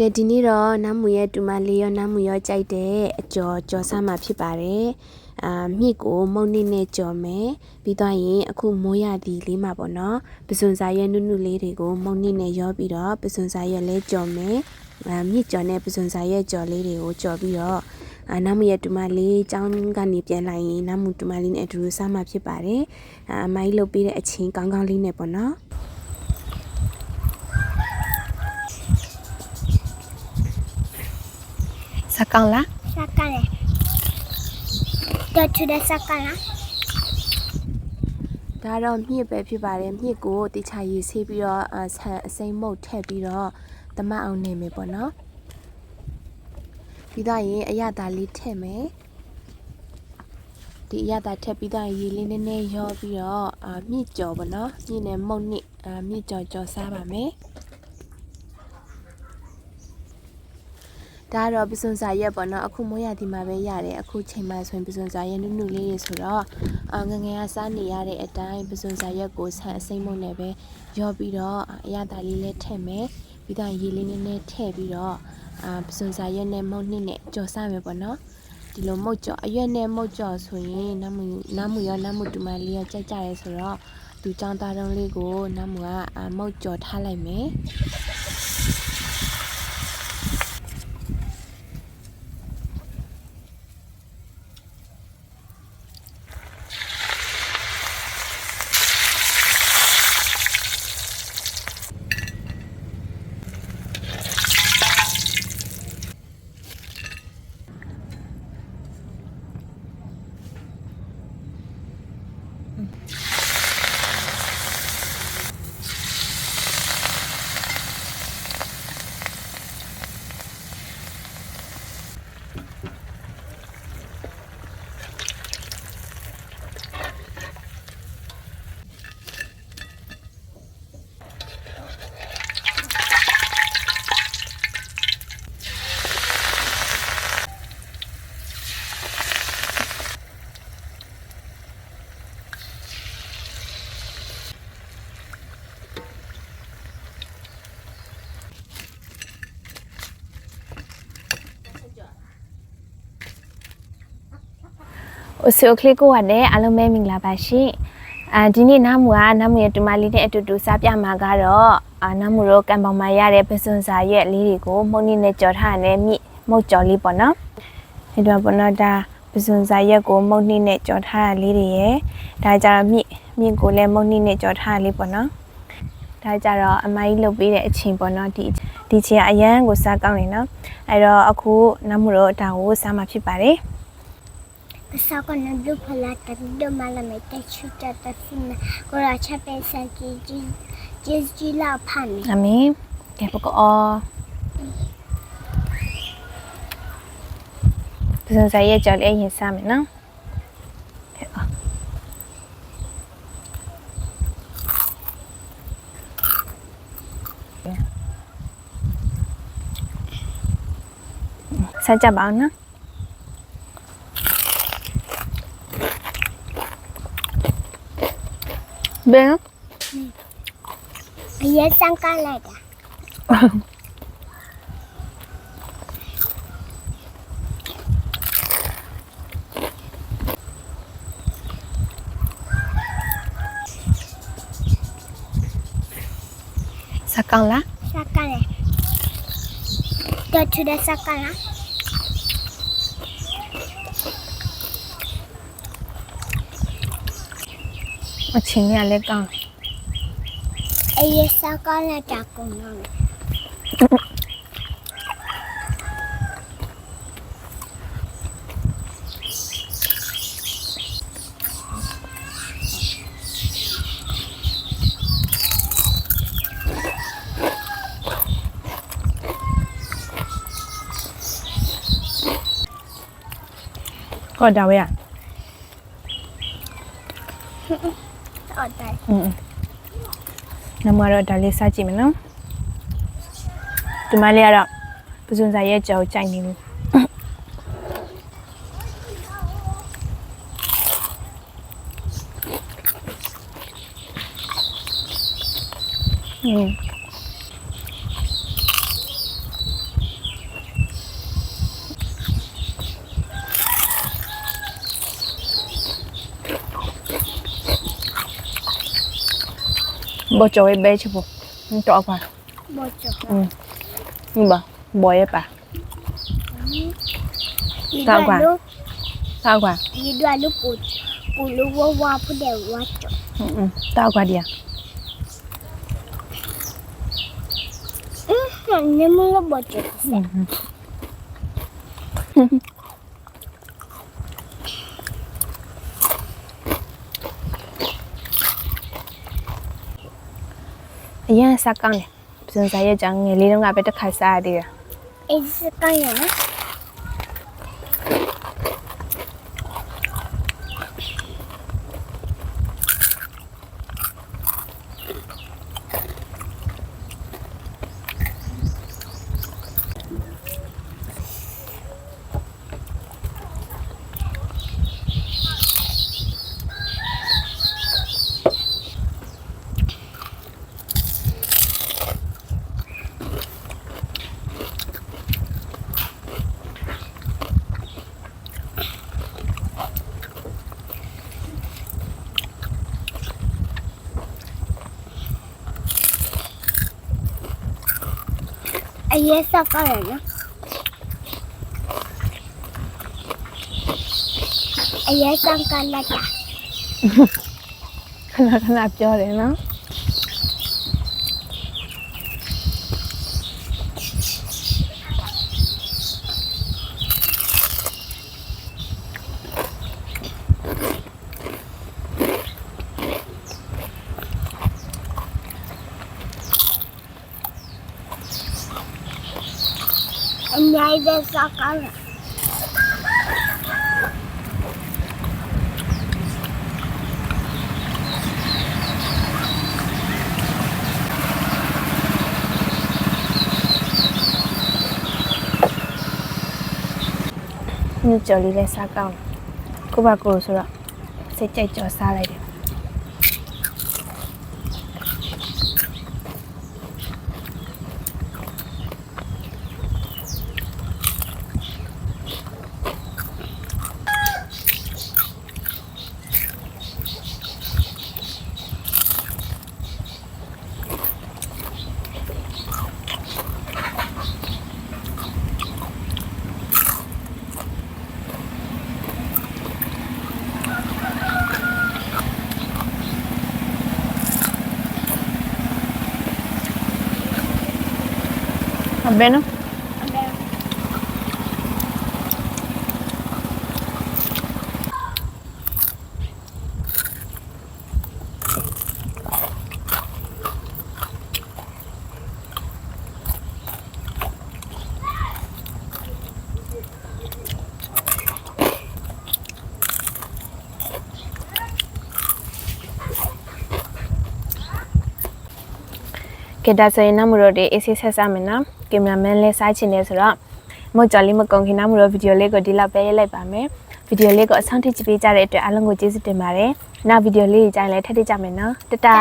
ကဲဒီနေ့တော့နမ်းမူရဲ့တူမလေးရောနမ်းမူရောကြိုက်တဲ့အကျော်ကြော်စားမှာဖြစ်ပါတယ်အာမြစ်ကိုမုံနစ်နဲ့ကြော်မယ်ပြီးတော့ရင်အခုမိုးရသည်လေးမှာပေါ့နော်ပစွန်စာရဲ့နုနုလေးတွေကိုမုံနစ်နဲ့ရောပြီးတော့ပစွန်စာရဲ့လဲကြော်မယ်အာမြစ်ကြော်နဲ့ပစွန်စာရဲ့ကြော်လေးတွေကိုကြော်ပြီးတော့အာနမ်းမူရဲ့တူမလေးចောင်းကနေပြန်လာရင်နမ်းမူတူမလေးနဲ့အတူတူစားမှာဖြစ်ပါတယ်အာအမိုင်းလုပ်ပြီးတဲ့အချင်းကောင်းကောင်းလေးနဲ့ပေါ့နော် စကောင်လား Sakale. Go to the sakala. ဒါတော့မြစ်ပဲဖြစ်ပါတယ်မြစ်ကိုတခြားရေးဆေးပြီးတော့အဆန်အစိမ့်မုတ်ထည့်ပြီးတော့တမတ်အောင်နေမယ်ပေါ့နော်ပြီးတော့ရင်အရသာလေးထည့်မယ်ဒီအရသာထည့်ပြီးတော့ရေလေးနည်းနည်းရောပြီးတော့အာမြစ်ကြော်ပေါ့နော်မြစ်နဲ့မုတ်နစ်အာမြစ်ကြော်ကြော်စားပါမယ် ဒါကတော့ပစွန်စာရက်ပေါ့နော်အခုမိုးရဒီမှာပဲရတယ်အခုချိန်မှဆိုရင်ပစွန်စာရက်နုနုလေးတွေဆိုတော့အာငငယ်ကစားနေရတဲ့အတိုင်းပစွန်စာရက်ကိုဆန်အစိမ့်မုတ်နဲ့ပဲရောပြီးတော့အရသာလေးလည်းထည့်မယ်ပြီးတော့ရေလေးနည်းနည်းထည့်ပြီးတော့အာပစွန်စာရက်နဲ့မုတ်နစ်နဲ့ကြော်စားမယ်ပေါ့နော်ဒီလိုမုတ်ကြော်အရွက်နဲ့မုတ်ကြော်ဆိုရင်နမူနမူရောနမူတူမလေးရောကြိုက်ကြရဲဆိုတော့သူចောင်းသားတုံးလေးကိုနမူကအာမုတ်ကြော်ထားလိုက်မယ် အိုဆီယိုကလစ်ကိုရတဲ့အားလုံးပဲမင်္ဂလာပါရှင်အာဒီနေ့နားမူကနားမူရဲ့တူမလေးနဲ့အတူတူစားပြမှာကတော့အာနားမူတို့ကံပေါင်မှာရတဲ့ပစွန်စာရဲ့လေးတွေကိုမုန်နီနဲ့ကြော်ထားတဲ့မြစ်မုတ်ကြော်လေးပေါ့နော်ဒီတော့ပေါ့နော်ဒါပစွန်စာရက်ကိုမုန်နီနဲ့ကြော်ထားတာလေးတွေရယ်ဒါကြတော့မြစ်မြစ်ကိုလည်းမုန်နီနဲ့ကြော်ထားတာလေးပေါ့နော်ဒါကြတော့အမကြီးလုတ်ပေးတဲ့အချိန်ပေါ့နော်ဒီဒီချိန်ကအရန်ကိုစားကောင်းနေနော်အဲ့တော့အခုနားမူတို့ဒါကိုစားမှာဖြစ်ပါတယ် Sako na dupa la ta do mala me ta chuta ta fina. Kora cha pe sa ji ji ji ji la pa me. အမင်းကဲပကောပစံ ဆိုင်ရဲ့ကြော်လေးရင်စား မယ်နော်ကဲအော်ဆက်ကြပါအောင်နော်ဘယ် Ye sang ka la da. စကောင်လား Sakale. Go to the sakala. အချင်းရလည်းကောင်း Ye sakala ta ko na. ကောဒါဝဲရ Oh dai. อืมနမတော့ဒါလေးစားကြည့်မယ်နော်ဒီမလေးကတော့ပဇွန်စာရဲ့ကြော်ကြိုက်နေလို့อืม บ่จอยเบชบ่จอกว่าบ่จอกอืมนี่บ่บ่เอปะตากว่าตากว่ายีด้วยลูกปูปูรู้ว่าว่าผู้เดียวว่าจอกอืมตากว่าเดียวอืมนี่มึงก็บ่จอกอืม အရင်စကောင်းတယ်စင်စားရဲ့ကြောင့်ငယ်လေးတုန်းကပဲတစ်ခါစားရသေးတယ်အေးစကိုင်းရနော် ရေးစကောင်းရနော်အရေးစကောင်းလာတာခဏခဏပြောတယ်နော် အများကြီးစကောင်းရညကြော်လေးလည်းစားကောင်းတယ်ကိုပါကိုဆိုတော့စိတ်ကြိုက်ကြော်စားလိုက်တယ် အ ကဲဒါဆိုရင်နောက်မှုတော့ဒီ AC ဆက်စားမယ်နော်ကင်မရာမန်လည်းစားချင်တယ်ဆိုတော့မော့ကြော်လေးမကုန်ခင်နောက်မှုတော့ဗီဒီယိုလေးကိုဒီလောက်ပဲရေးလိုက်ပါမယ်ဗီဒီယိုလေးကိုအဆုံးထိကြည့်ပေးကြတဲ့အတွက်အားလုံးကိုကျေးဇူးတင်ပါတယ်နောက်ဗီဒီယိုလေးကြီးကြိုင်လည်းထပ်ထကြမယ်နော်တတာ